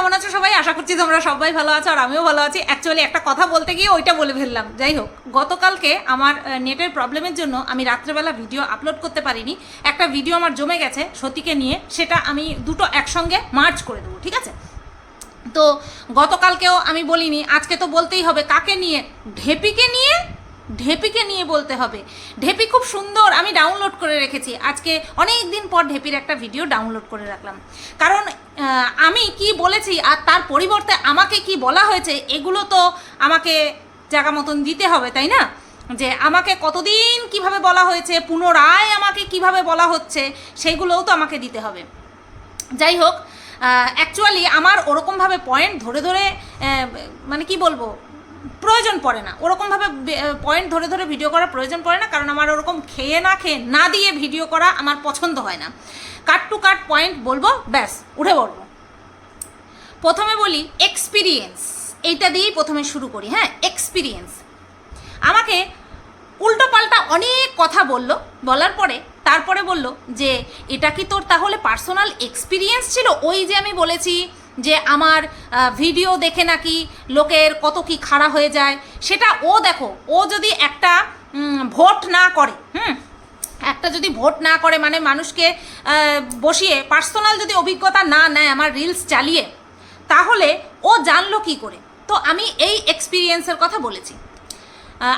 কেমন আছো সবাই? আশা করছি তোমরা সবাই ভালো আছো, আর আমিও ভালো আছি। অ্যাকচুয়ালি একটা কথা বলতে গিয়ে ওইটা বলে ফেললাম। যাই হোক, গতকালকে আমার নেটের প্রবলেমের জন্য আমি রাত্রেবেলা ভিডিও আপলোড করতে পারিনি। একটা ভিডিও আমার জমে গেছে সতীকে নিয়ে, সেটা আমি দুটো একসঙ্গে মার্চ করে দেবো, ঠিক আছে? তো গতকালকেও আমি বলিনি, আজকে তো বলতেই হবে কাকে নিয়ে? ঢেপিকে নিয়ে ঢেপিকে নিয়ে বলতে হবে। ঢেপি খুব সুন্দর, আমি ডাউনলোড করে রেখেছি। আজকে অনেক দিন পর ঢেপির একটা ভিডিও ডাউনলোড করে রাখলাম। কারণ আমি কি বলেছি আর তার পরিবর্তে আমাকে কি বলা হয়েছে, এগুলো তো আমাকে জায়গা মতন দিতে হবে, তাই না? যে আমাকে কতদিন কীভাবে বলা হয়েছে, পুনরায় আমাকে কীভাবে বলা হচ্ছে সেগুলোও তো আমাকে দিতে হবে। যাই হোক অ্যাকচুয়ালি আমার ওরকমভাবে পয়েন্ট ধরে ধরে মানে কি বলব প্রয়োজন পড়ে না। ওরকমভাবে পয়েন্ট ধরে ধরে ভিডিও করার প্রয়োজন পড়ে না, কারণ আমার ওরকম খেয়ে না খেয়ে না দিয়ে ভিডিও করা আমার পছন্দ হয় না। কাট টু কাট পয়েন্ট বলব, ব্যাস, উঠে পড়ব। প্রথমে বলি এক্সপিরিয়েন্স এইটা দিয়েই প্রথমে শুরু করি হ্যাঁ এক্সপিরিয়েন্স আমাকে উল্টো পাল্টা অনেক কথা বলল, বলার পরে তারপরে বলল যে, এটা কি তোর তাহলে পার্সোনাল এক্সপিরিয়েন্স ছিল? ওই যে আমি বলেছি যে আমার ভিডিও দেখে নাকি লোকের কত কি খাড়া হয়ে যায়, সেটা ও দেখো, ও যদি একটা ভোট না করে, হুম, একটা যদি ভোট না করে মানে মানুষকে বসিয়ে পার্সোনাল যদি অভিজ্ঞতা না নেয়, আমার রিলস চালিয়ে, তাহলে ও জানলো কি করে? তো আমি এই এক্সপিরিয়েন্সের কথা বলেছি।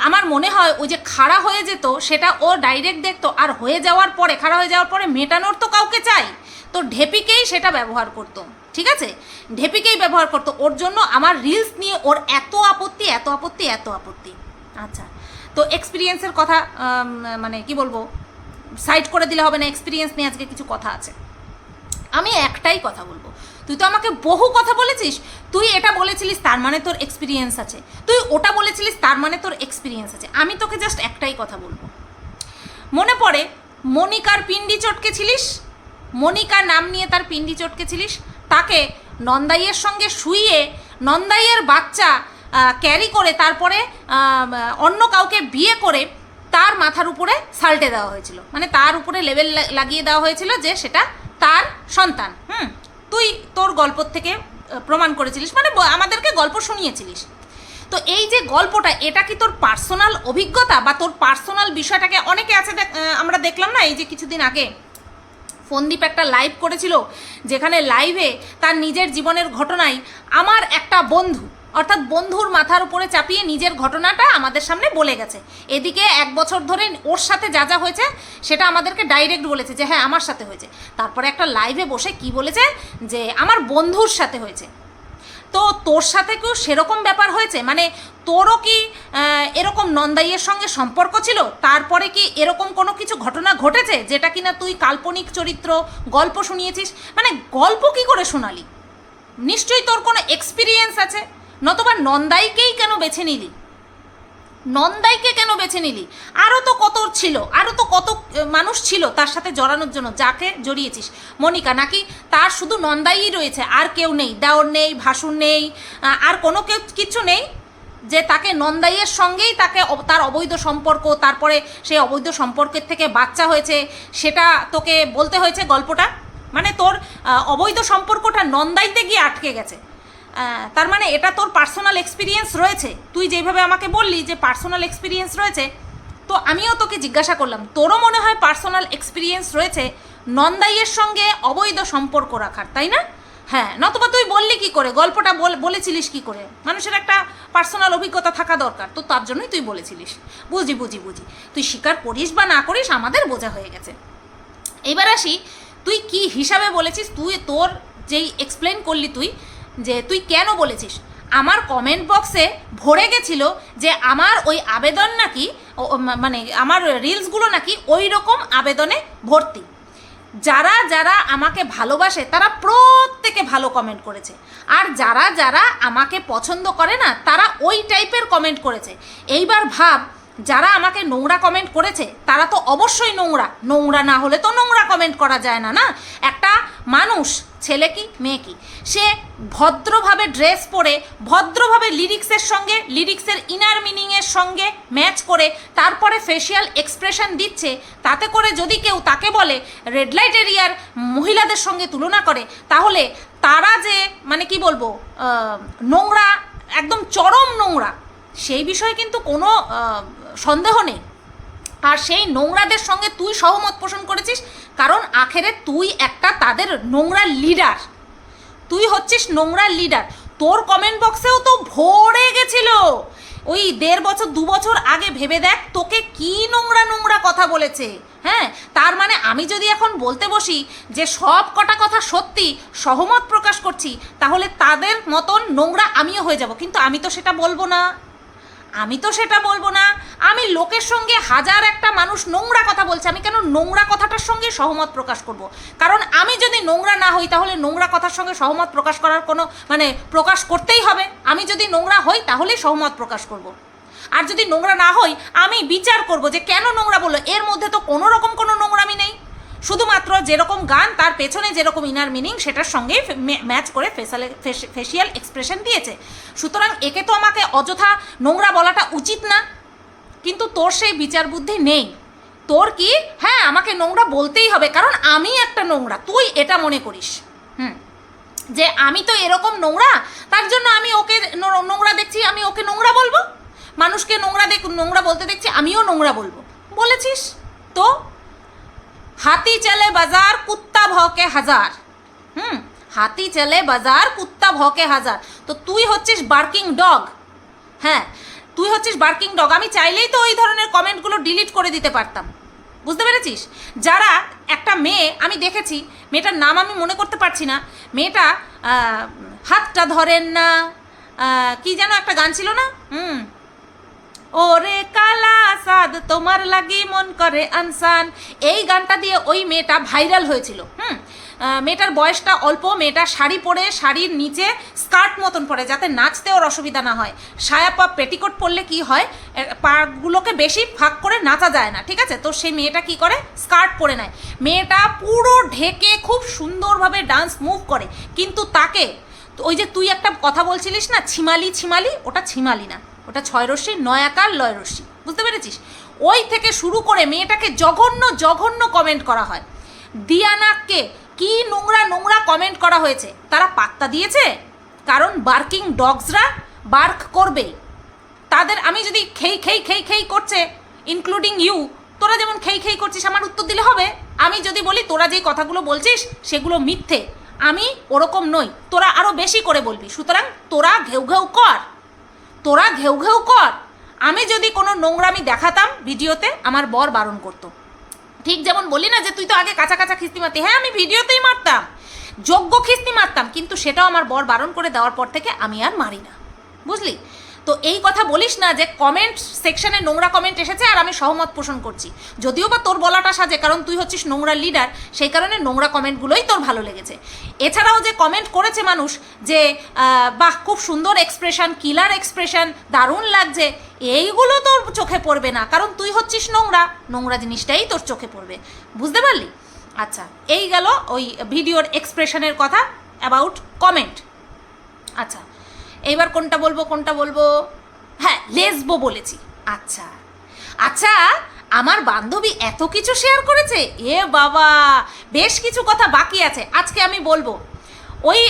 আমার মনে হয় ওই যে খাড়া হয়ে যেত, সেটা ও ডাইরেক্ট দেখতো, আর হয়ে যাওয়ার পরে, খাড়া হয়ে যাওয়ার পরে মেটানোর তো কাউকে চাই, তো ঢেপিকেই সেটা ব্যবহার করতো। ঠিক আছে? ঢেপিকেই ব্যবহার করতো। ওর জন্য আমার রিলস নিয়ে ওর এত আপত্তি এত আপত্তি এত আপত্তি। আচ্ছা। তো এক্সপিরিয়েন্সের কথা মানে কি বলব? সাইড করে দিলে হবে না এক্সপিরিয়েন্স নিয়ে আজকে কিছু কথা আছে। আমি একটাই কথা বলব। তুই তো আমাকে বহু কথা বলেছিস। তুই এটা বলেছিলিস, তার মানে তোর এক্সপিরিয়েন্স আছে। তুই ওটা বলেছিলিস, তার মানে তোর এক্সপিরিয়েন্স আছে। আমি তোকে জাস্ট একটাই কথা বলব। মনে পড়ে, মনিকার পিন্ডি চটকেছিলিস মনিকা নাম নিয়ে তার পিন্ডি চটকেছিলিস তাকে নন্দাইয়ের সঙ্গে শুইয়ে নন্দাইয়ের বাচ্চা ক্যারি করে তারপরে অন্য কাউকে বিয়ে করে তার মাথার উপরে সাল্টে দেওয়া হয়েছিল। মানে তার উপরে লেবেল লাগিয়ে দেওয়া হয়েছিল যে সেটা তার সন্তান। হুম? তুই তোর গল্প থেকে প্রমাণ করেছিলিস মানে আমাদেরকে গল্প শুনিয়েছিলিস। তো এই যে গল্পটা, এটা কি তোর পার্সোনাল অভিজ্ঞতা বা তোর পার্সোনাল বিষয়টাকে অনেকে আছে আমরা দেখলাম না, এই যে কিছুদিন আগে ফোনদীপ একটা লাইভ করেছিল, যেখানে লাইভে তার নিজের জীবনের ঘটনায় আমার একটা বন্ধু, অর্থাৎ বন্ধুর মাথার উপরে চাপিয়ে নিজের ঘটনাটা আমাদের সামনে বলে গেছে। এদিকে এক বছর ধরে ওর সাথে যা যা হয়েছে, সেটা আমাদেরকে ডাইরেক্ট বলেছে যে হ্যাঁ আমার সাথে হয়েছে। তারপরে একটা লাইভে বসে কি বলেছে? যে, আমার বন্ধুর সাথে হয়েছে। তো তোর সাথে কেউ সেরকম ব্যাপার হয়েছে? মানে তোরও কি এরকম নন্দাইয়ের সঙ্গে সম্পর্ক ছিল? তারপরে কি এরকম কোনো কিছু ঘটনা ঘটেছে যেটা কিনা তুই কাল্পনিক চরিত্র, গল্প শুনিয়েছিস? মানে গল্প কি করে শোনালি? নিশ্চয়ই তোর কোনো এক্সপিরিয়েন্স আছে। নতবা নন্দাইকেই কেন বেছে নিলি? নন্দাইকে কেন বেছে নিলি? আরও তো কত ছিল আরও তো কত মানুষ ছিল তার সাথে জড়ানোর জন্য। যাকে জড়িয়েছিস? মনিকা, নাকি তার শুধু নন্দাইই রয়েছে, আর কেউ নেই? দেওর নেই, ভাসুর নেই আর কোনো কেউ কিচ্ছু নেই যে তাকে নন্দাইয়ের সঙ্গেই তাকে তার অবৈধ সম্পর্ক, তারপরে সেই অবৈধ সম্পর্কের থেকে বাচ্চা হয়েছে, সেটা তোকে বলতে হয়েছে গল্পটা? মানে তোর অবৈধ সম্পর্কটা নন্দাইতে গিয়ে আটকে গেছে। তার মানে এটা তোর পার্সোনাল এক্সপিরিয়েন্স রয়েছে। তুই যেভাবে আমাকে বললি যে পার্সোনাল এক্সপিরিয়েন্স রয়েছে, তো আমিও তোকে জিজ্ঞাসা করলাম, তোরও মনে হয় পার্সোনাল এক্সপিরিয়েন্স রয়েছে নন্দাইয়ের সঙ্গে অবৈধ সম্পর্ক রাখার, তাই না? হ্যাঁ নতুবা তুই বললি কি করে, গল্পটা বল বলেছিলিস কি করে? মানুষের একটা পার্সোনাল অভিজ্ঞতা থাকা দরকার, তো তার জন্যই তুই বলেছিলিস। বুঝি বুঝি বুঝি। তুই স্বীকার করিস বা না করিস, আমাদের বোঝা হয়ে গেছে। এবার আসি, তুই কি হিসাবে বলেছিস? তুই তোর যেই এক্সপ্লেন করলি তুই যে তুই কেন বলেছিস? আমার কমেন্ট বক্সে ভরে গেছিল যে আমার ওই আবেদন নাকি মানে আমার রিলসগুলো নাকি ওই রকম আবেদনে ভর্তি। যারা যারা আমাকে ভালোবাসে, তারা প্রত্যেকে ভালো কমেন্ট করেছে। আর যারা যারা আমাকে পছন্দ করে না, তারা ওই টাইপের কমেন্ট করেছে। এইবার ভাব, যারা আমাকে নোংরা কমেন্ট করেছে, তারা তো অবশ্যই নোংরা। নোংরা না হলে তো নোংরা কমেন্ট করা যায় না না? একটা মানুষ ছেলে কি, মেয়ে কি? সে ভদ্রভাবে ড্রেস পরে, ভদ্রভাবে লিরিক্সের সঙ্গে লিরিক্সের ইনার মিনিংয়ের সঙ্গে ম্যাচ করে, তারপরে ফেসিয়াল এক্সপ্রেশন দিচ্ছে, তাতে করে যদি কেউ তাকে বলে রেড লাইট এরিয়ার মহিলাদের সঙ্গে তুলনা করে তাহলে তারা যে মানে কি বলব নোংরা, একদম চরম নোংরা, সেই বিষয়ে কিন্তু কোনো সন্দেহ নেই। আর সেই নোংরাদের সঙ্গে তুই সহমত পোষণ করেছিস কারণ আখেরে তুই একটা তাদের নোংরা লিডার তুই হচ্ছিস নোংরা লিডার তোর কমেন্ট বক্সেও তো ভরে গেছিল। ওই দেড় বছর, দু বছর আগে ভেবে দেখ তোকে কি নোংরা নোংরা কথা বলেছে। হ্যাঁ তার মানে আমি যদি এখন বলতে বসি যে সব কটা কথা সত্যি, সহমত প্রকাশ করছি, তাহলে তাদের মতন নোংরা আমিও হয়ে যাব। কিন্তু আমি তো সেটা বলব না। আমি তো সেটা বলব না। আমি লোকের সঙ্গে হাজার একটা মানুষ নোংরা কথা বলছে। আমি কেন নোংরা কথাটার সঙ্গে সহমত প্রকাশ করব? কারণ আমি যদি নোংরা না হই, তাহলে নোংরা কথার সঙ্গে সহমত প্রকাশ করার কোনো মানে প্রকাশ করতেই হবে। আমি যদি নোংরা হই, তাহলেই সহমত প্রকাশ করব। আর যদি নোংরা না হই, আমি বিচার করব যে কেন নোংরা বলল? এর মধ্যে তো কোনো রকম কোনো নোংরামি নেই। শুধুমাত্র যেরকম গান, তার পেছনে যেরকম ইনার মিনিং সেটার সঙ্গে ম্যাচ করে ফেসালে ফেসিয়াল এক্সপ্রেশন দিয়েছে। সুতরাং একে তো আমাকে অযথা নোংরা বলাটা উচিত না, কিন্তু তোর সেই বিচার বুদ্ধি নেই। তোর কি হ্যাঁ আমাকে নোংরা বলতেই হবে, কারণ আমি একটা নোংরা, তুই এটা মনে করিস। হুম। যে আমি তো এরকম নোংরা, তার জন্য আমি ওকে নোংরা দেখছি, আমি ওকে নোংরা বলব? মানুষকে নোংরা দেখ নোংরা বলতে দেখছি, আমিও নোংরা বলব। বলেছিস? তো হাতি চলে বাজার, কুত্তা ভকে হাজার। হুম, হাতি চলে বাজার, কুত্তা ভকে হাজার। তো তুই হচ্ছিস বার্কিং ডগ হ্যাঁ তুই হচ্ছিস বার্কিং ডগ আমি চাইলেই তো ওই ধরনের কমেন্টগুলো ডিলিট করে দিতে পারতাম। বুঝতে পেরেছিস? যারা একটা মেয়ে, আমি দেখেছি, মেয়েটার নাম আমি মনে করতে পারছি না। মেয়েটা হাতটা ধরেন না কি যেন একটা গান ছিল না? হুম ওরে কালা সাদ, তোমার লাগি মন করে আনসান। এই গানটা দিয়ে ওই মেয়েটা ভাইরাল হয়েছিল, হুম? মেয়েটার বয়সটা অল্প, মেয়েটা শাড়ি পরে, শাড়ির নিচে স্কার্ট মতন পরে, যাতে নাচতে ওর অসুবিধা না হয়। সায়া পা পেটিকোট পরলে কি হয়? পাগুলোকে বেশি ফাঁক করে নাচা যায় না, ঠিক আছে? তো সেই মেয়েটা কি করে? স্কার্ট পরে নেয়। মেয়েটা পুরো ঢেকে খুব সুন্দরভাবে ডান্স মুভ করে। কিন্তু তাকে ওই যে তুই একটা কথা বলছিলিস না, ছিমালি ছিমালি, ওটা ছিমালি না। ওটা ছয় রশ্মি নয়াকার লয় রশ্মি। বুঝতে পেরেছিস? ওই থেকে শুরু করে মেয়েটাকে জঘন্য জঘন্য কমেন্ট করা হয়। দিয়ানাকে কি নোংরা নোংরা কমেন্ট করা হয়েছে? তারা পাত্তা দিয়েছে? কারণ বার্কিং ডগসরা বার্ক করবেই। তাদের, আমি যদি খেই খেই খেই খেই করছে ইনক্লুডিং ইউ তোরা যেমন খেই খেই করছিস, আমার উত্তর দিলে হবে। আমি যদি বলি, তোরা যেই কথাগুলো বলছিস, সেগুলো মিথ্যে। আমি ওরকম নই। তোরা আরও বেশি করে বলবি। সুতরাং তোরা ঘেউ ঘেউ কর। তোরা ঘেউ ঘেউ কর। আমি যদি কোনো নোংরামি দেখাতাম ভিডিওতে, আমার বর বারণ করতো। ঠিক যেমন বলি না যে তুই তো আগে কাঁচা কাঁচা খিস্তি মারতি। হ্যাঁ আমি ভিডিওতেই মারতাম। যোগ্য খিস্তি মারতাম, কিন্তু সেটাও আমার বর বারণ করে দেওয়ার পর থেকে আমি আর মারি না। বুঝলি? তো এই কথা বলিস না যে কমেন্ট সেকশনে নোংরা কমেন্ট এসেছে আর আমি সহমত পোষণ করছি। যদিও বা তোর বলাটা সাজে, কারণ তুই হচ্ছিস নোংরা লিডার সেই কারণে নোংরা কমেন্টগুলোই তোর ভালো লেগেছে। এছাড়াও যে কমেন্ট করেছে মানুষ যে বাহ, খুব সুন্দর এক্সপ্রেশন কিলার এক্সপ্রেশন দারুণ লাগছে, এইগুলো তোর চোখে পড়বে না, কারণ তুই হচ্ছিস নোংরা নোংরা জিনিসটাই তোর চোখে পড়বে। বুঝতে পারলি? আচ্ছা এই গেল ওই ভিডিওর এক্সপ্রেশনের কথা অ্যাবাউট কমেন্ট আচ্ছা এইবার কোনটা বলব কোনটা বলব? হ্যাঁ লেসবো বলেছি। আচ্ছা। আচ্ছা আমার বান্ধবী এত কিছু শেয়ার করেছে? এ বাবা, বেশ কিছু কথা বাকি আছে। আজকে আমি বলব, ওই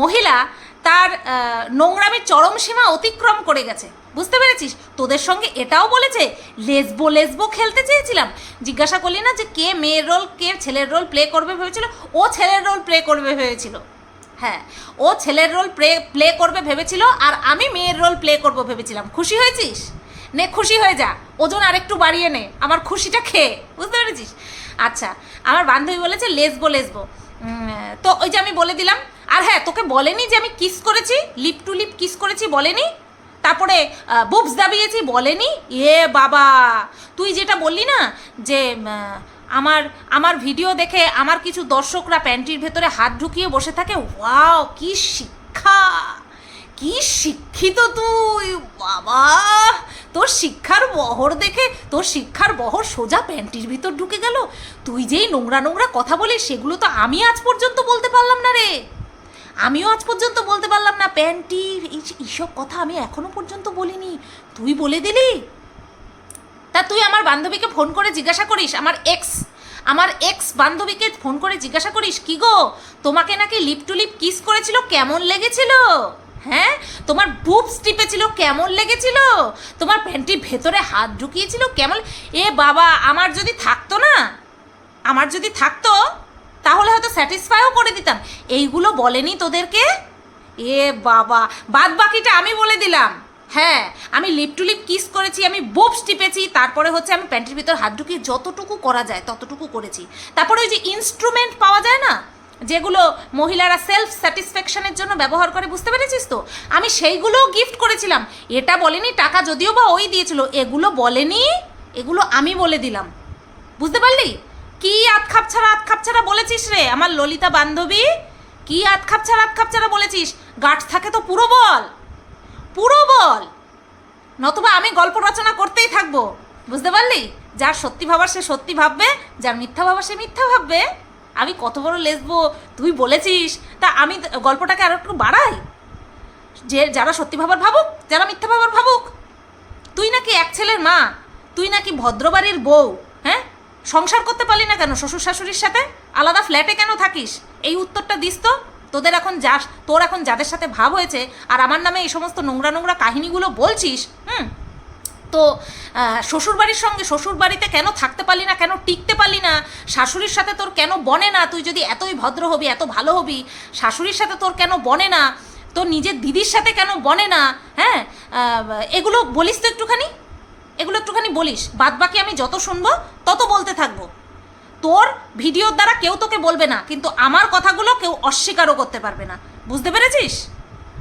মহিলা তার নোংরামির চরম সীমা অতিক্রম করে গেছে। বুঝতে পেরেছিস? তোদের সঙ্গে এটাও বলেছে, লেসবো লেসবো খেলতে চেয়েছিলাম। জিজ্ঞাসা করলি না যে কে মেয়ের রোল কে ছেলের রোল প্লে করবে ভেবেছিল? ও ছেলের রোল প্লে করবে ভেবেছিল। হ্যাঁ ও ছেলের রোল প্লে প্লে করবে ভেবেছিল আর আমি মেয়ের রোল প্লে করব ভেবেছিলাম। খুশি হয়েছিস? নে, খুশি হয়ে যা। ওজন আরেকটু বাড়িয়ে নে। আমার খুশিটা খেয়ে, বুঝতে পেরেছিস? আচ্ছা আমার বান্ধবী বলেছে, লেসবো লেসবো। তো ওই যে আমি বলে দিলাম, আর হ্যাঁ তোকে বলেনি যে আমি কিস করেছি? লিপ টু লিপ কিস করেছি বলেনি? তারপরে বুবস দাবিয়েছি বলেনি? এ বাবা, তুই যেটা বললি না যে আমার আমার ভিডিও দেখে আমার কিছু দর্শকরা প্যান্টির ভেতরে হাত ঢুকিয়ে বসে থাকে। ওয়াও, কি শিক্ষা! কি শিক্ষিত তুই! বাবা! তোর শিক্ষার বহর দেখে, তোর শিক্ষার বহর সোজা প্যান্টির ভিতর ঢুকে গেল। তুই যেই নোংরা নোংরা কথা বলিস, সেগুলো তো আমি আজ পর্যন্ত বলতে পারলাম না রে। আমিও আজ পর্যন্ত বলতে পারলাম না। প্যান্টি এই- এইসব কথা আমি এখনও পর্যন্ত বলিনি। তুই বলে দিলি? তা তুই আমার বান্ধবীকে ফোন করে জিজ্ঞাসা করিস, আমার এক্স আমার এক্স বান্ধবীকে ফোন করে জিজ্ঞাসা করিস, কি গো? তোমাকে নাকি লিপ টু লিপ কিস করেছিল? কেমন লেগেছিল? হ্যাঁ? তোমার বুবস টিপেছিল? কেমন লেগেছিল? তোমার প্যান্টির ভেতরে হাত ঢুকিয়েছিল? কেমন এ বাবা, আমার যদি থাকতো না, আমার যদি থাকতো, তাহলে হয়তো স্যাটিসফাইও করে দিতাম। এইগুলো বলেনি তোদেরকে? এ বাবা বাদ বাকিটা আমি বলে দিলাম। হ্যাঁ আমি লিপ টু লিপ কিস করেছি, আমি বোপস টিপেছি, তারপরে হচ্ছে আমি প্যান্টের ভিতর হাত ঢুকিয়ে যতটুকু করা যায় ততটুকু করেছি। তারপরে ওই যে ইনস্ট্রুমেন্ট পাওয়া যায় না, যেগুলো মহিলারা সেলফ স্যাটিসফ্যাকশনের জন্য ব্যবহার করে, বুঝতে পেরেছিস তো? আমি সেইগুলোও গিফট করেছিলাম। এটা বলেনি, টাকা যদিও বা ওই দিয়েছিল, এগুলো বলেনি, এগুলো আমি বলে দিলাম। বুঝতে পারলি? কি আত খাপ ছাড়া আত খাপ ছাড়া বলেছিস রে, আমার ললিতা বান্ধবী? কি আত খাপ ছাড়া আত খাপ ছাড়া বলেছিস? গাছ থাকে তো পুরো বল। পুরো বল। নতুবা আমি গল্প রচনা করতেই থাকব। বুঝতে পারলি? যার সত্যি ভাবার সে সত্যি ভাববে, যার মিথ্যা ভাবার সে মিথ্যা ভাববে। আমি কত বড় লেসবো, তুই বলেছিস। তা আমি গল্পটাকে আরও একটু বাড়াই। যে যারা সত্যি ভাবার ভাবুক, যারা মিথ্যা ভাবার ভাবুক, তুই নাকি এক ছেলের মা, তুই নাকি ভদ্রবাড়ির বউ হ্যাঁ? সংসার করতে পারলি না কেন শ্বশুর শাশুড়ির সাথে? আলাদা ফ্ল্যাটে কেন থাকিস? এই উত্তরটা দিস তো। তোদের এখন যা তোর এখন যাদের সাথে ভাব হয়েছে, আর আমার নামে এই সমস্ত নোংরা নোংরা কাহিনীগুলো বলছিস, হুম? তো শ্বশুরবাড়ির সঙ্গে শ্বশুরবাড়িতে কেন থাকতে পারলি না, কেন টিকতে পারলি না? শাশুড়ির সাথে তোর কেন বনে না? তুই যদি এতই ভদ্র হবি, এত ভালো হবি, শাশুড়ির সাথে তোর কেন বনে না? তোর নিজের দিদির সাথে কেন বনে না? হ্যাঁ? এগুলো বলিস তো একটুখানি? এগুলো একটুখানি বলিস। বাদ বাকি আমি যত শুনব, তত বলতে থাকব। তোর ভিডিওর দ্বারা কেউ তোকে বলবে না কিন্তু আমার কথাগুলো কেউ অস্বীকারও করতে পারবে না বুঝতে পেরেছিস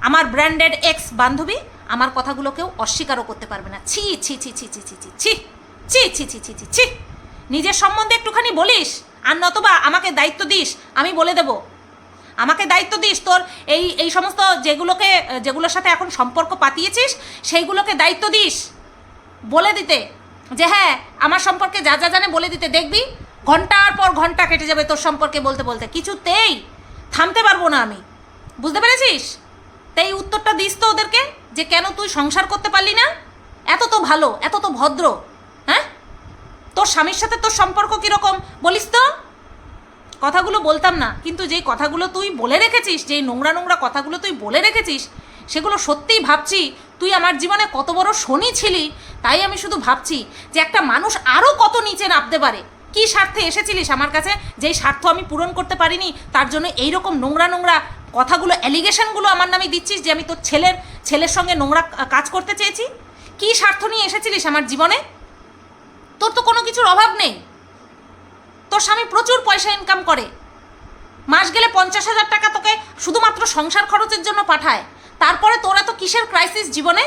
আমার ব্র্যান্ডেড এক্স বান্ধবী আমার কথাগুলো কেউ অস্বীকারও করতে পারবে না ছি ছি ছি ছি ছি ছি ছি ছি ছি ছি ছি ছি ছি ছি নিজের সম্বন্ধে একটুখানি বলিস আর নতবা আমাকে দায়িত্ব দিস আমি বলে দেবো আমাকে দায়িত্ব দিস তোর এই এই সমস্ত যেগুলোকে যেগুলোর সাথে এখন সম্পর্ক পাতিয়েছিস সেইগুলোকে দায়িত্ব দিস বলে দিতে যে হ্যাঁ আমার সম্পর্কে যা যা জানে বলে দিতে দেখবি ঘণ্টার পর ঘণ্টা কেটে যাবে তোর সম্পর্কে বলতে বলতে। কিছুতেই থামতে পারব না আমি। বুঝতে পেরেছিস? তাই উত্তরটা দিস তো ওদেরকে, যে কেন তুই সংসার করতে পারলি না? এত তো ভালো, এত তো ভদ্র হ্যাঁ? তোর স্বামীর সাথে তোর সম্পর্ক কীরকম, বলিস তো? কথাগুলো বলতাম না, কিন্তু যেই কথাগুলো তুই বলে রেখেছিস, যেই নোংরা নোংরা কথাগুলো তুই বলে রেখেছিস, সেগুলো সত্যিই ভাবছি, তুই আমার জীবনে কত বড় শনি ছিলি, তাই আমি শুধু ভাবছি যে একটা মানুষ আরও কত নিচে নামতে পারে। কি স্বার্থে এসেছিলিস আমার কাছে? যেই স্বার্থ আমি পূরণ করতে পারিনি, তার জন্য এই রকম নোংরা নোংরা কথাগুলো অ্যালিগেশনগুলো আমার নামে দিচ্ছিস যে আমি তোর ছেলের ছেলের সঙ্গে নোংরা কাজ করতে চেয়েছি? কি স্বার্থ নিয়ে এসেছিলিস আমার জীবনে? তোর তো কোনো কিছুর অভাব নেই। তোর স্বামী প্রচুর পয়সা ইনকাম করে। মাস গেলে পঞ্চাশ হাজার টাকা তোকে শুধুমাত্র সংসার খরচের জন্য পাঠায়। তারপরে তোর এত কিসের ক্রাইসিস জীবনে?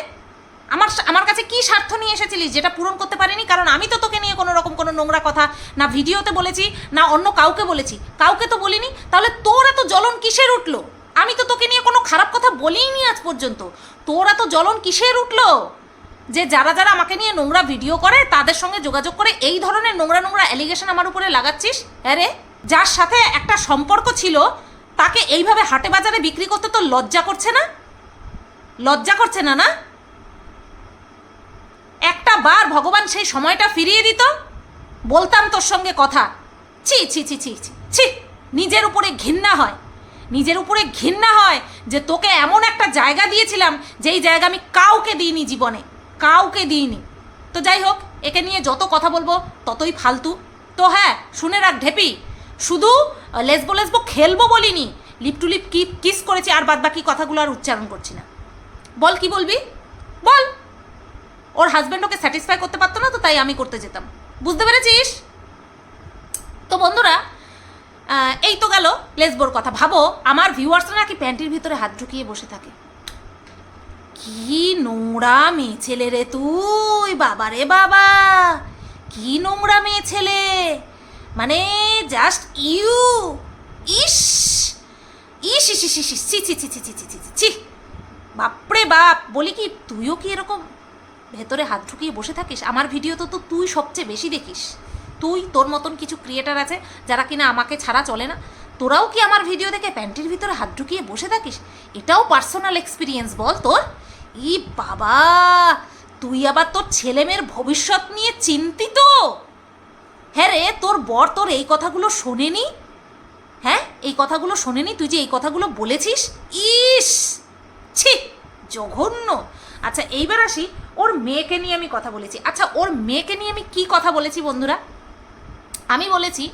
আমার আমার কাছে কি স্বার্থ নিয়ে এসেছিলিস যেটা পূরণ করতে পারিনি? কারণ আমি তো তোকে নিয়ে কোনো রকম কোনো নোংরা কথা না ভিডিওতে বলেছি, না অন্য কাউকে বলেছি। কাউকে তো বলিনি? তাহলে তোর এত জ্বলন কিসের উঠল? আমি তো তোকে নিয়ে কোনো খারাপ কথা বলিনি আজ পর্যন্ত। তোর এত জ্বলন কিসের উঠল? যে যারা যারা আমাকে নিয়ে নোংরা ভিডিও করে, তাদের সঙ্গে যোগাযোগ করে এই ধরনের নোংরা নোংরা অ্যালিগেশন আমার উপরে লাগাচ্ছিস? আরে যার সাথে একটা সম্পর্ক ছিল, তাকে এইভাবে হাটে বাজারে বিক্রি করতে তো লজ্জা করছে না? লজ্জা করছে না না? একটা বার ভগবান সেই সময়টা ফিরিয়ে দিত? বলতাম তোর সঙ্গে কথা। ছি ছি ছি ছি ছি নিজের উপরে ঘৃণা হয়। নিজের উপরে ঘৃণা হয় যে তোকে এমন একটা জায়গা দিয়েছিলাম, যেই জায়গা আমি কাউকে দিইনি জীবনে, কাউকে দিইনি। তো যাই হোক, একে নিয়ে যত কথা বলব, ততই ফালতু। তো হ্যাঁ শুনে রাখ ঢেপি, শুধু লেসবো লেসবো খেলব বলিনি, লিপ টু লিপ কি কিস করেছি, আর বাদ বাকি কথাগুলো আর উচ্চারণ করছি না। বল কি বলবি? বল। ওর হাজব্যান্ড ওকে স্যাটিসফাই করতে পারতো না তো তাই আমি করতে যেতাম বুঝতে পেরেছিস তো বন্ধুরা এই তো গেল লেসবোর কথা ভাবো আমার ভিউয়ার্সরা নাকি প্যান্টির ভিতরে হাত ঢুকিয়ে বসে থাকে কি নোংরা মেয়ে ছেলে রে তুই বাবা রে বাবা কি নোংরা মেয়ে ছেলে মানে জাস্ট ইউ ইস ইস ইস ইস ইস ছি ছি ছি ছি ছি ছি ছি ছি বাপরে বাপ বলি কি তুইও কি এরকম ভেতরে হাত ঢুকিয়ে বসে থাকিস, আমার ভিডিও তো তো তুই সবচেয়ে বেশি দেখিস। তুই তোর মতন কিছু ক্রিয়েটার আছে যারা কিনা আমাকে ছাড়া চলে না। তোরাও কি আমার ভিডিও দেখে প্যান্টির ভিতরে হাত ঢুকিয়ে বসে থাকিস? এটাও পার্সোনাল এক্সপিরিয়েন্স বল তোর? ই বাবা, তুই আবার তোর ছেলেমেয়ের ভবিষ্যৎ নিয়ে চিন্তিত? হ্যাঁ রে, তোর বর তোর এই কথাগুলো শোনেনি? হ্যাঁ এই কথাগুলো শোনেনি? তুই যে এই কথাগুলো বলেছিস? ইস! ছি, জঘন্য। আচ্ছা এইবার আসি। ওর মেয়েকে নিয়ে আমি কথা বলেছি। আচ্ছা ওর মেয়েকে নিয়ে আমি কি কথা বলেছি বন্ধুরা? আমি বলেছি,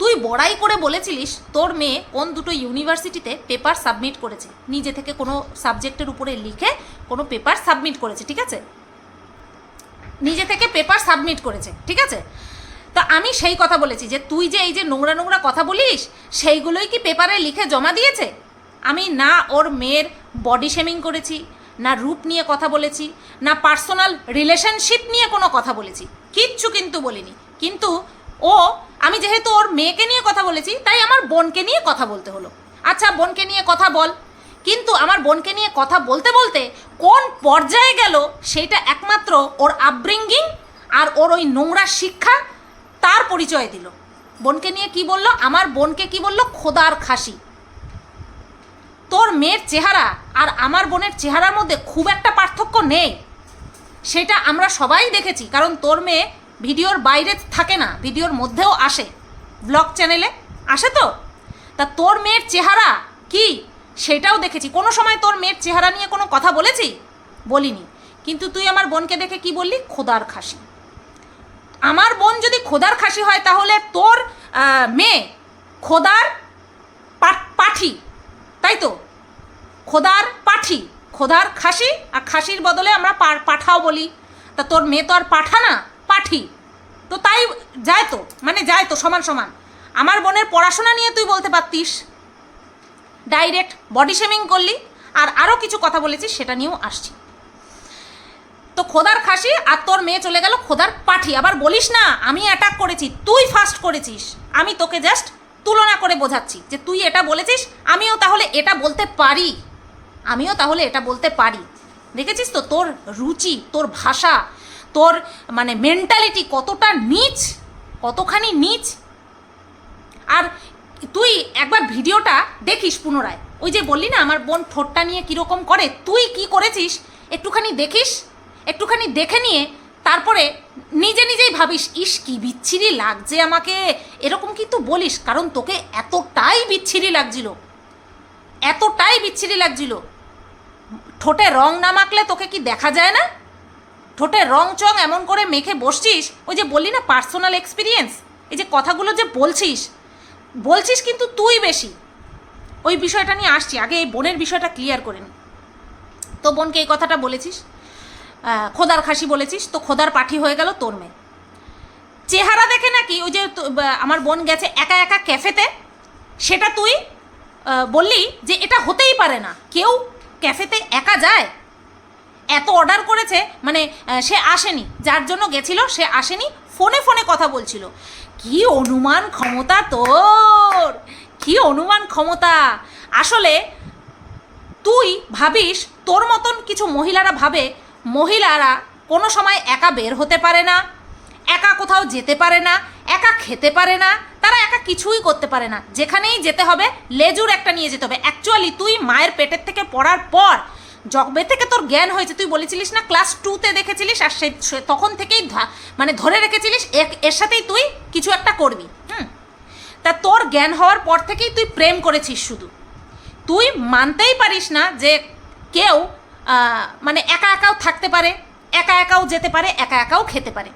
তুই বড়াই করে বলেছিলিস তোর মেয়ে কোন দুটো ইউনিভার্সিটিতে পেপার সাবমিট করেছে। নিজে থেকে কোনো সাবজেক্টের উপরে লিখে কোনো পেপার সাবমিট করেছে, ঠিক আছে? নিজে থেকে পেপার সাবমিট করেছে, ঠিক আছে? তো আমি সেই কথা বলেছি যে তুই যে এই যে নোংরা নোংরা কথা বলিস, সেইগুলোই কি পেপারে লিখে জমা দিয়েছে? আমি না ওর মেয়ের বডি শেমিং করেছি না রূপ নিয়ে কথা বলেছি, না পার্সোনাল রিলেশনশিপ নিয়ে কোনো কথা বলেছি। কিচ্ছু কিন্তু বলিনি। কিন্তু ও, আমি যেহেতু ওর মেয়েকে নিয়ে কথা বলেছি, তাই আমার বোনকে নিয়ে কথা বলতে হলো। আচ্ছা বোনকে নিয়ে কথা বল। কিন্তু আমার বোনকে নিয়ে কথা বলতে বলতে কোন পর্যায়ে গেল সেটা একমাত্র ওর আপব্রিঙ্গিং আর ওর ওই নোংরা শিক্ষা তার পরিচয় দিল। বোনকে নিয়ে কি বলল? আমার বোনকে কি বলল? খোদার খাসি। তোর মেয়ের চেহারা আর আমার বোনের চেহারার মধ্যে খুব একটা পার্থক্য নেই। সেটা আমরা সবাই দেখেছি, কারণ তোর মেয়ে ভিডিওর বাইরে থাকে না, ভিডিওর মধ্যেও আসে। ব্লগ চ্যানেলে আসে তো? তা তোর মেয়ের চেহারা কি? সেটাও দেখেছি। কোনো সময় তোর মেয়ের চেহারা নিয়ে কোনো কথা বলেছি? বলিনি। কিন্তু তুই আমার বোনকে দেখে কি বললি? খোদার খাসি। আমার বোন যদি খোদার খাসি হয়, তাহলে তোর মেয়ে খোদার পাঠি তাই তো? খোদার পাঠি, খোদার খাসি, আর খাসির বদলে আমরা পাঠাও বলি। তা তোর মেয়ে তো আর পাঠা না, পাঠি। তো তাই যায় তো মানে যায় তো, সমান সমান। আমার বোনের পড়াশোনা নিয়ে তুই বলতে পারতিস। ডাইরেক্ট বডি শেমিং করলি, আর আরও কিছু কথা বলেছিস সেটা নিয়েও আসছি। তো খোদার খাসি আর তোর মেয়ে চলে গেল খোদার পাঠি। আবার বলিস না, আমি অ্যাটাক করেছি, তুই ফার্স্ট করেছিস। আমি তোকে জাস্ট তুলনা করে বোঝাচ্ছি যে তুই এটা বলেছিস, আমিও তাহলে এটা বলতে পারি। আমিও তাহলে এটা বলতে পারি। দেখেছিস তো তোর রুচি, তোর ভাষা, তোর মানে মেন্টালিটি কতটা নিচ, কতখানি নিচ? আর তুই একবার ভিডিওটা দেখিস পুনরায়। ওই যে বললি না, আমার বোন ঠোঁটটা নিয়ে কীরকম করে, তুই কি করেছিস? একটুখানি দেখিস? একটুখানি দেখে নিয়ে তারপরে নিজে নিজেই ভাবিস, ইস, কি বিচ্ছিরি লাগছে আমাকে। এরকম কিন্তু বলিস, কারণ তোকে এতটাই বিচ্ছিরি লাগছিল। এতটাই বিচ্ছিরি লাগছিল। ঠোঁটে রং না মাখলে তোকে কি দেখা যায় না? ঠোঁটে রং চং এমন করে মেখে বসছিস, ওই যে বললি না পার্সোনাল এক্সপিরিয়েন্স এই যে কথাগুলো যে বলছিস বলছিস কিন্তু তুই বেশি। ওই বিষয়টা নিয়ে আসছি, আগে এই বোনের বিষয়টা ক্লিয়ার করে তো বোনকে এই কথাটা বলেছিস? খোদার খাসি বলেছিস, তো খোদার পাঠি হয়ে গেল তোর মেয়ে। চেহারা দেখে নাকি ওই যে আমার বোন গেছে একা একা ক্যাফেতে, সেটা তুই বললি যে এটা হতেই পারে না। কেউ ক্যাফেতে একা যায়? এত অর্ডার করেছে মানে সে আসেনি, যার জন্য গেছিল, সে আসেনি, ফোনে ফোনে কথা বলছিল। কি অনুমান ক্ষমতা তোর? কি অনুমান ক্ষমতা? আসলে তুই ভাবিস, তোর মতন কিছু মহিলারা ভাবে মহিলারা কোনো সময় একা বের হতে পারে না, একা কোথাও যেতে পারে না, একা খেতে পারে না, তারা একা কিছুই করতে পারে না। যেখানেই যেতে হবে, লেজুর একটা নিয়ে যেতে হবে। অ্যাকচুয়ালি তুই মায়ের পেটের থেকে পড়ার পর জগবে থেকে তোর জ্ঞান হয়েছে, তুই বলেছিলিস না ক্লাস টুতে দেখেছিলিস, আর সে তখন থেকেই মানে ধরে রেখেছিলিস এর- সাথেই তুই কিছু একটা করবি, হুম? তা তোর জ্ঞান হওয়ার পর থেকেই তুই প্রেম করেছিস শুধু। তুই মানতেই পারিস না যে কেউ মানে একা একাও থাকতে পারে, একা একাও যেতে পারে, একা একাও খেতে পারে।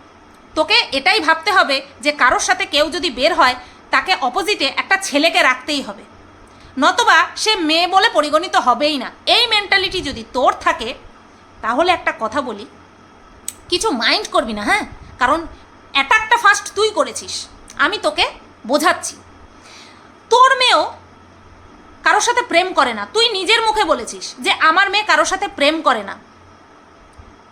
তোকে এটাই ভাবতে হবে যে কারোর সাথে কেউ যদি বের হয়, তাকে অপোজিটে একটা ছেলেকে রাখতেই হবে। নতবা সে মেয়ে বলে পরিগণিত হবেই না। এই মেন্টালিটি যদি তোর থাকে, তাহলে একটা কথা বলি। কিছু মাইন্ড করবি না হ্যাঁ? কারণ অ্যাটাকটা ফার্স্ট তুই করেছিস। আমি তোকে বোঝাচ্ছি। তোর মেয়েও কারোর সাথে প্রেম করে না। তুই নিজের মুখে বলেছিস যে আমার মেয়ে কারোর সাথে প্রেম করে না।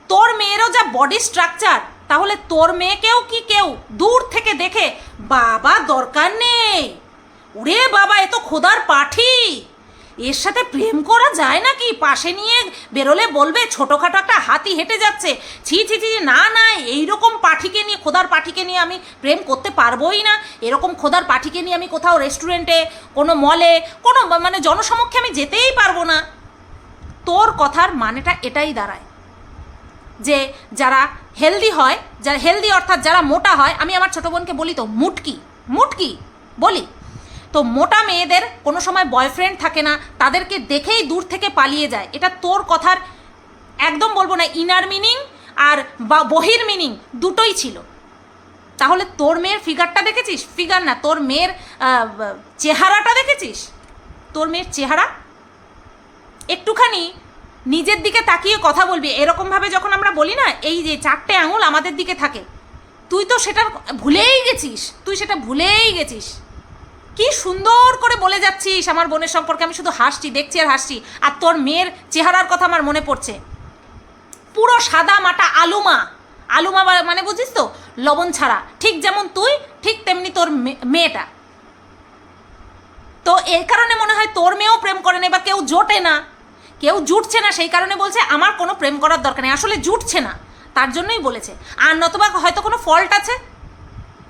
তোর মেয়েরও যা বডি স্ট্রাকচার তাহলে তোর মেয়েকেও কি কেউ দূর থেকে দেখে, বাবা, দরকার নেই। ওরে বাবা, এ তো খোদার পাঠি। এর সাথে প্রেম করা যায় নাকি? পাশে নিয়ে বেরোলে বলবে, ছোটোখাটো একটা হাতি হেঁটে যাচ্ছে। ছি ছি ছি না না, এইরকম পাঠিকে নিয়ে, খোদার পাঠিকে নিয়ে আমি প্রেম করতে পারবোই না। এরকম খোদার পাঠিকে নিয়ে আমি কোথাও রেস্টুরেন্টে কোনো মলে কোনো মানে জনসমক্ষে আমি যেতেই পারব না। তোর কথার মানেটা এটাই দাঁড়ায় যে যারা হেলদি হয়, যারা হেলদি অর্থাৎ যারা মোটা হয়, আমি আমার ছোটো বোনকে বলি তো, মুটকি মুটকি, বলি। তো মোটা মেয়েদের কোনো সময় বয়ফ্রেন্ড থাকে না, তাদেরকে দেখেই দূর থেকে পালিয়ে যায়। এটা তোর কথার একদম বলব না ইনার মিনিং আর বা বহির মিনিং দুটোই ছিল। তাহলে তোর মেয়ের ফিগারটা দেখেছিস? ফিগার না, তোর মেয়ের চেহারাটা দেখেছিস? তোর মেয়ের চেহারা? একটুখানি নিজের দিকে তাকিয়ে কথা বলবি। এরকমভাবে যখন আমরা বলি না, এই যে চারটে আঙুল আমাদের দিকে থাকে, তুই তো সেটা ভুলেই গেছিস, তুই সেটা ভুলেই গেছিস। কি সুন্দর করে বলে যাচ্ছিস আমার বোনের সম্পর্কে? আমি শুধু হাসছি, দেখছি আর হাসছি। আর তোর মেয়ের চেহারার কথা আমার মনে পড়ছে। পুরো সাদা মাটা আলুমা। আলুমা মানে বুঝিস তো? লবণ ছাড়া। ঠিক যেমন তুই, ঠিক তেমনি তোর মেয়েটা। তো এর কারণে মনে হয় তোর মেয়েও প্রেম করে না বা কেউ জোটে না। কেউ জুটছে না, সেই কারণে বলছে আমার কোনো প্রেম করার দরকার নেই। আসলে জুটছে না। তার জন্যই বলেছে। আর নতুবা হয়তো কোনো ফল্ট আছে?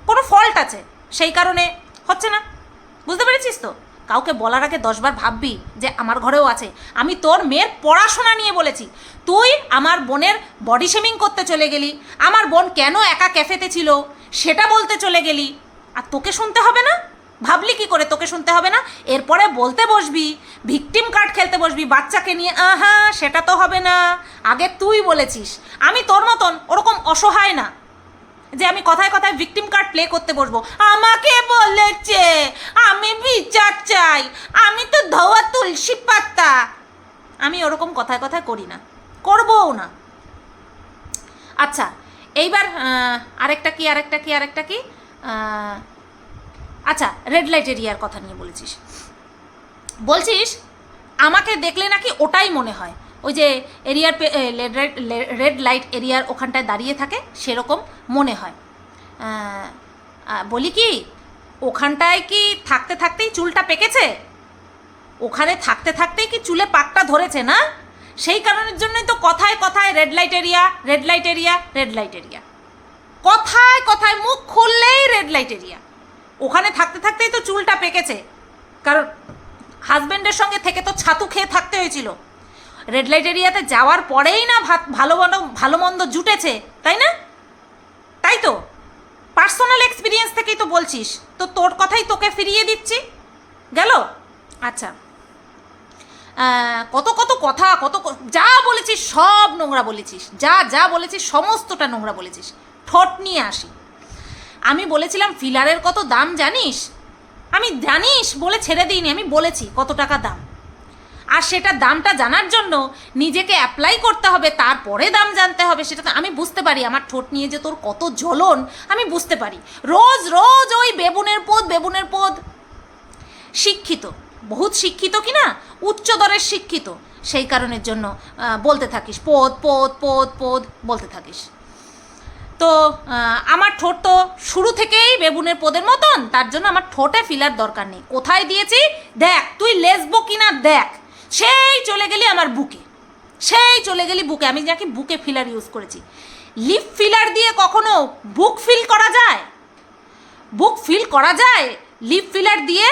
কোনো ফল্ট আছে। সেই কারণে হচ্ছে না। বুঝতে পেরেছিস তো? কাউকে বলার আগে দশবার ভাববি যে আমার ঘরেও আছে। আমি তোর মেয়ের পড়াশোনা নিয়ে বলেছি। তুই আমার বোনের বডি শেমিং করতে চলে গেলি। আমার বোন কেন একা ক্যাফেতে ছিল? সেটা বলতে চলে গেলি। আর তোকে শুনতে হবে না? ভাবলি কি করে? তোকে শুনতে হবে না? এরপরে বলতে বসবি ভিকটিম কার্ড খেলতে বসবি, বাচ্চাকে নিয়ে। আহা, সেটা তো হবে না। আগে তুই বলেছিস। আমি তোর মতন ওরকম অসহায় না। যে আমি কথায় কথায় ভিকটিম কার্ড প্লে করতে বসবো। আমাকে বলেছে, আমি বিচার চাই, আমি তো ধোয়া তুলসী পাতা। আমি ওরকম কথায় কথায় করি না, করবও না। আচ্ছা এইবার আরেকটা কি আরেকটা কি আরেকটা কি? আচ্ছা রেড লাইট এরিয়ার কথা নিয়ে বলেছিস। বলছিস, আমাকে দেখলে নাকি ওটাই মনে হয়। ওই যে এরিয়ার রেড লাইট এরিয়ার ওখানটায় দাঁড়িয়ে থাকে, সেরকম। মনে হয়। বলি কি, ওখানটায় কি থাকতে থাকতেই চুলটা পেকেছে? ওখানে থাকতে থাকতেই কি চুলে পাকটা ধরেছে না? সেই কারণের জন্যই তো কথায় কথায় red light area red light area red light area কথায় কথায় মুখ খুললেই রেড লাইট এরিয়া ওখানে থাকতে থাকতেই তো চুলটা পেকেছে। কারণ হাজব্যান্ডের সঙ্গে থেকে তো ছাতু খেয়ে থাকতে হয়েছিল। রেড লাইট এরিয়াতে যাওয়ার পরেই না ভালো মন্দ ভালো মন্দ জুটেছে, তাই না? তাই তো? পার্সোনাল এক্সপিরিয়েন্স থেকেই তো বলছিস। তো তোর কথাই তোকে ফিরিয়ে দিচ্ছি। গেল? আচ্ছা। কত কত কথা, কত যা বলেছিস, সব নোংরা বলেছিস। যা যা বলেছিস, সমস্তটা নোংরা বলেছিস। ঠোঁট নিয়ে আসি। আমি বলেছিলাম ফিলারের কত দাম জানিস? আমি জানিস বলে ছেড়ে দিইনি, আমি বলেছি কত টাকা দাম। আর সেটা দামটা জানার জন্য নিজেকে অ্যাপ্লাই করতে হবে, তারপরে দাম জানতে হবে, সেটা তো আমি বুঝতে পারি। আমার ঠোঁট নিয়ে যে তোর কত জ্বলন, আমি বুঝতে পারি। রোজ রোজ ওই বেবুনের পদ বেবুনের পদ। শিক্ষিত, বহুত শিক্ষিত কি না? উচ্চ দরের শিক্ষিত। সেই কারণের জন্য বলতে থাকিস, পদ পদ পদ পদ বলতে থাকিস। তো আমার ঠোঁট তো শুরু থেকেই বেবুনের পদের মতন, তার জন্য আমার ঠোঁটে ফিলার দরকার নেই। কোথায় দিয়েছি? দেখ, তুই লেসবো কিনা দেখ। সেই চলে গেলি আমার বুকে। সেই চলে গেলি বুকে। আমি নাকি বুকে ফিলার ইউজ করেছি। লিপ ফিলার দিয়ে কখনো বুক ফিল করা যায়? বুক ফিল করা যায়? লিপ ফিলার দিয়ে?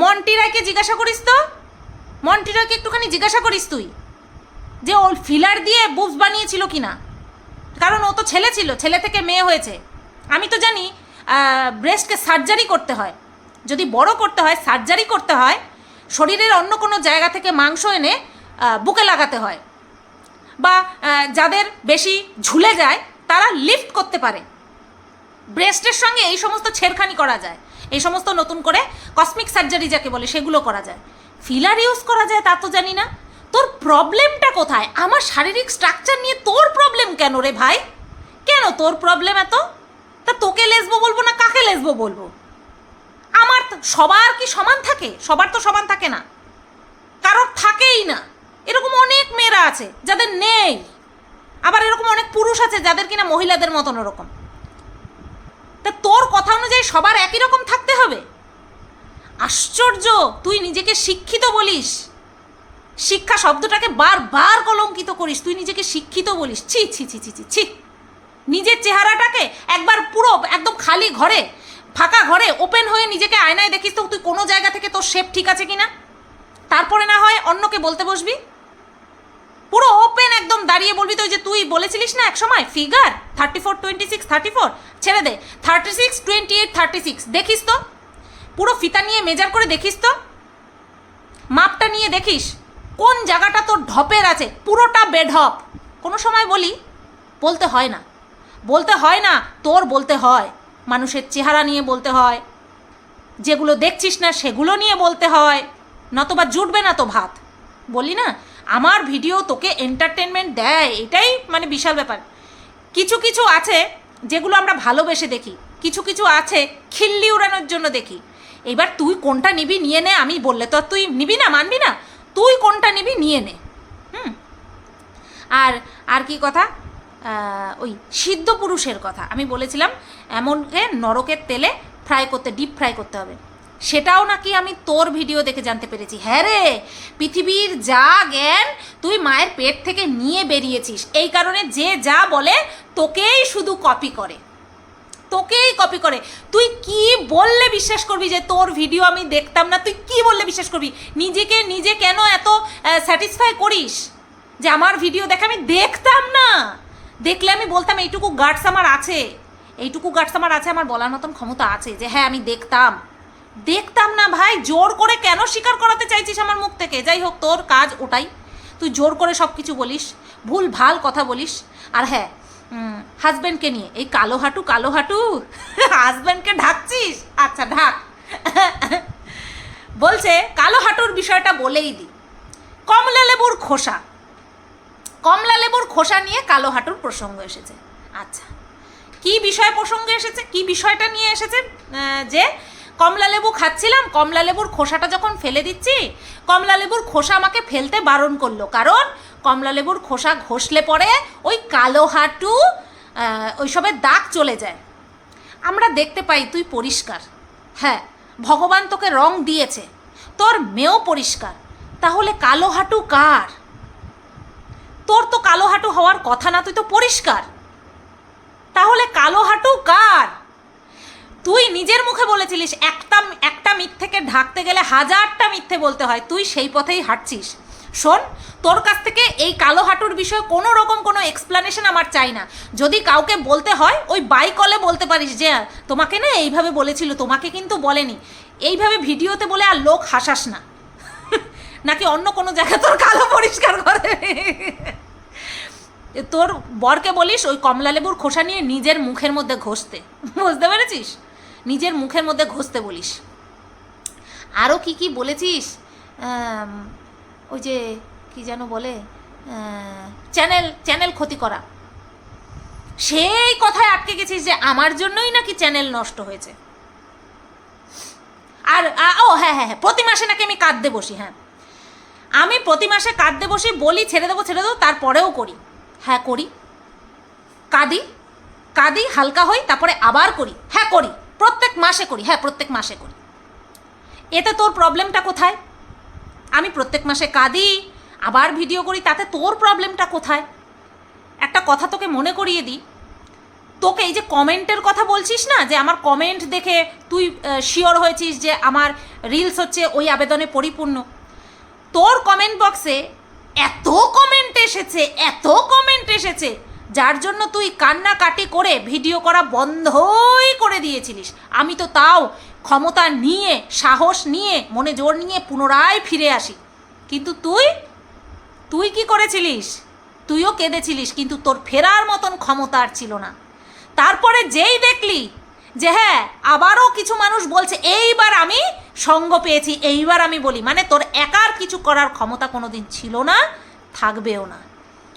মন্টি রায়কে জিজ্ঞাসা করিস তো? মন্টি রায়কে একটুখানি জিজ্ঞাসা করিস তুই। যে ও ফিলার দিয়ে বুবস বানিয়েছিল কি না কারণ ও তো ছেলে ছিল, ছেলে থেকে মেয়ে হয়েছে। আমি তো জানি ব্রেস্টকে সার্জারি করতে হয়। যদি বড় করতে হয় সার্জারি করতে হয় শরীরের অন্য কোনো জায়গা থেকে মাংস এনে বুকে লাগাতে হয়। বা যাদের বেশি ঝুলে যায়, তারা লিফট করতে পারে। ব্রেস্টের সঙ্গে এই সমস্ত ছেড়খানি করা যায়। এই সমস্ত নতুন করে কসমিক সার্জারি যাকে বলে, সেগুলো করা যায়। ফিলার ইউজ করা যায়, তা তো জানি না। তোর প্রবলেমটা কোথায়? আমার শারীরিক স্ট্রাকচার নিয়ে তোর প্রবলেম কেন রে ভাই? কেন তোর প্রবলেম এত? তা তোকে লেসবো বলব না কাকে লেসবো বলব? আমার সবার কি সমান থাকে? সবার তো সমান থাকে না। কারোর থাকেই না। এরকম অনেক মেয়েরা আছে যাদের নেই। আবার এরকম অনেক পুরুষ আছে যাদের কিনা মহিলাদের মতন ওরকম। তা তোর কথা অনুযায়ী সবার একই রকম থাকতে হবে? আশ্চর্য, তুই নিজেকে শিক্ষিত বলিস। শিক্ষা শব্দটাকে বারবার কলঙ্কিত করিস। তুই নিজেকে শিক্ষিত বলিস। ছি ছি ছি ছি ছি ছি। নিজের চেহারাটাকে একবার পুরো একদম খালি ঘরে ফাঁকা ঘরে ওপেন হয়ে নিজেকে আয়নায় দেখিস তো, তুই কোনো জায়গা থেকে তোর শেপ ঠিক আছে কিনা? তারপরে না হয় অন্যকে বলতে বসবি? পুরো ওপেন একদম দাঁড়িয়ে বলবি তো যে তুই বলেছিলিস না এক সময় figure thirty four twenty six thirty four ছেড়ে দে thirty six twenty eight thirty six দেখিস তো? পুরো ফিতা নিয়ে মেজার করে দেখিস তো? মাপটা নিয়ে দেখিস, কোন জায়গাটা তোর ঢপের আছে? পুরোটা বেঢপ। কোনো সময় বলি, বলতে হয় না। বলতে হয় না, তোর বলতে হয়। মানুষের চেহারা নিয়ে বলতে হয়। যেগুলো দেখছিস না, সেগুলো নিয়ে বলতে হয়। নতবা জুটবে না তো ভাত। বলি না, আমার ভিডিও তোকে এন্টারটেনমেন্ট দেয়, এটাই মানে বিশাল ব্যাপার। কিছু কিছু আছে যেগুলো আমরা ভালোবেসে দেখি। কিছু কিছু আছে খিল্লি উড়ানোর জন্য দেখি। এবার তুই কোনটা নিবি নিয়ে নে, আমি বললে তো তুই নিবি না, মানবি না। তুই কোনটা নিবি নিয়ে নে। হুম। আর আর কি কথা? ওই সিদ্ধ পুরুষের কথা। আমি বলেছিলাম, এমনকে নরকের তেলে ফ্রাই করতে ডিপ ফ্রাই করতে হবে। সেটাও নাকি আমি তোর ভিডিও দেখে জানতে পেরেছি। হ্যাঁ রে, পৃথিবীর যা জ্ঞান তুই মায়ের পেট থেকে নিয়ে বেরিয়েছিস। এই কারণে যে যা বলে, তোকেই শুধু কপি করে। তোকেই কপি করে। তুই কি বললে বিশ্বাস করবি যে তোর ভিডিও আমি দেখতাম না? তুই কি বললে বিশ্বাস করবি? নিজেকে নিজে কেন এত স্যাটিসফাই করিস? যে আমার ভিডিও দেখে আমি দেখতাম না? দেখলে আমি বলতাম, এইটুকু গার্ডস আমার আছে। এইটুকু গার্ডস আমার আছে, আমার বলার মতন ক্ষমতা আছে যে হ্যাঁ আমি দেখতাম। দেখতাম না ভাই, জোর করে কেন স্বীকার করাতে চাইছিস আমার মুখ থেকে? যাই হোক, তোর কাজ ওটাই। তুই জোর করে সব কিছু বলিস, ভুল, ভালো কথা বলিস। আর হ্যাঁ হাজব্যান্ডকে নিয়ে, এই কালো হাঁটু কালো হাঁটু হাজব্যান্ডকে ঢাকছিস? আচ্ছা ঢাক। বলছে, কালো হাঁটুর বিষয়টা বলেই দিই কমলা লেবুর খোসা। কমলা লেবুর খোসা নিয়ে কালো হাঁটুর প্রসঙ্গ এসেছে। আচ্ছা কি বিষয় প্রসঙ্গে এসেছে? কি বিষয়টা নিয়ে এসেছে? যে কমলা লেবু খাচ্ছিলাম, কমলা লেবুর খোসাটা যখন ফেলে দিচ্ছি, কমলা লেবুর খোসা আমাকে ফেলতে বারণ করল। কারণ কমলা লেবুর খোসা ঘষলে পরে ওই কালো হাঁটু ওইসবের দাগ চলে যায়। আমরা দেখতে পাই তুই পরিষ্কার। হ্যাঁ ভগবান তোকে রং দিয়েছে। তোর মেয়েও পরিষ্কার। তাহলে কালো হাঁটু কার? তোর তো কালো হাঁটু হওয়ার কথা না, তুই তো পরিষ্কার। তাহলে কালো হাঁটু কার? তুই নিজের মুখে বলেছিলিস, একটা একটা মিথ্যেকে ঢাকতে গেলে হাজারটা মিথ্যে বলতে হয়, তুই সেই পথেই হাঁটছিস। শোন, তোর কাছ থেকে এই কালো হাঁটুর বিষয়ে কোনো রকম কোনো এক্সপ্লানেশন আমার চাই না। যদি কাউকে বলতে হয়, ওই বাই কলে বলতে পারিস যে, তোমাকে না এইভাবে বলেছিল, তোমাকে কিন্তু বলেনি। এইভাবে ভিডিওতে বলে আর লোক হাসাস না। নাকি অন্য কোনো জায়গায় তোর কালো পরিষ্কার করে? তোর বরকে বলিস ওই কমলা লেবুর খোসা নিয়ে নিজের মুখের মধ্যে ঘষতে। বুঝতে পেরেছিস? নিজের মুখের মধ্যে ঘষতে বলিস। আরও কি কি বলেছিস? ওই যে কি যেন বলে চ্যানেল চ্যানেল ক্ষতি করা। সেই কথায় আটকে গেছিস যে আমার জন্যই নাকি চ্যানেল নষ্ট হয়েছে। আর ও হ্যাঁ হ্যাঁ হ্যাঁ প্রতি মাসে নাকি আমি কাঁদতে বসি হ্যাঁ। আমি প্রতি মাসে কাঁদতে বসে, বলি, ছেড়ে দেবো ছেড়ে দেবো, তারপরেও করি। হ্যাঁ করি। কাঁদি কাঁদি, হালকা হই, তারপরে আবার করি। হ্যাঁ করি। প্রত্যেক মাসে করি। হ্যাঁ প্রত্যেক মাসে করি। এতে তোর প্রবলেমটা কোথায়? আমি প্রত্যেক মাসে কাঁদি, আবার ভিডিও করি, তাতে তোর প্রবলেমটা কোথায়? একটা কথা তোকে মনে করিয়ে দিই। তোকে এই যে কমেন্টের কথা বলছিস না, যে আমার কমেন্ট দেখে তুই শিওর হয়েছিস যে আমার রিলস হচ্ছে ওই আবেদনে পরিপূর্ণ। তোর কমেন্ট বক্সে এত কমেন্ট এসেছে, এত কমেন্ট এসেছে, যার জন্য তুই কান্নাকাটি করে ভিডিও করা বন্ধই করে দিয়েছিলিস। আমি তো তাও ক্ষমতা নিয়ে, সাহস নিয়ে, মনে জোর নিয়ে পুনরায় ফিরে আসি। কিন্তু তুই তুই কি করেছিলিস? তুইও কেঁদেছিলিস, কিন্তু তোর ফেরার মতন ক্ষমতা আর ছিল না। তারপরে যেই দেখলি যে হ্যাঁ আবারও কিছু মানুষ বলছে, এইবার আমি সঙ্গ পেয়েছি, এইবার আমি বলি মানে তোর একার কিছু করার ক্ষমতা কোনোদিন ছিল না, থাকবেও না।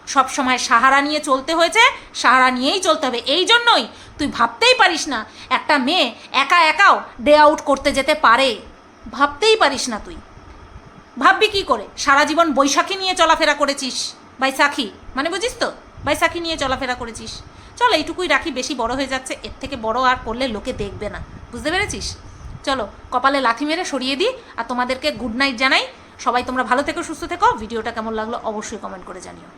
সব সময় সাহারা নিয়ে চলতে হয়েছে, সাহারা নিয়েই চলতে হবে। এই জন্যই তুই ভাবতেই পারিস না, একটা মেয়ে একা একাও ডে আউট করতে যেতে পারে। ভাবতেই পারিস না তুই। ভাববি কি করে? সারা জীবন বৈশাখী নিয়ে চলাফেরা করেছিস? বাইশাখী মানে বুঝিস তো? বাইশাখী নিয়ে চলাফেরা করেছিস। চল, এইটুকুই রাখি, বেশি বড় হয়ে যাচ্ছে, এর থেকে বড় আর করলে লোকে দেখবে না। বুঝতে পেরেছিস? চলো, কপালে লাথি মেরে সরিয়ে দিই আর তোমাদেরকে গুড নাইট জানাই। সবাই তোমরা ভালো থেকো, সুস্থ থেকো। ভিডিওটা কেমন লাগল অবশ্যই কমেন্ট করে জানিও।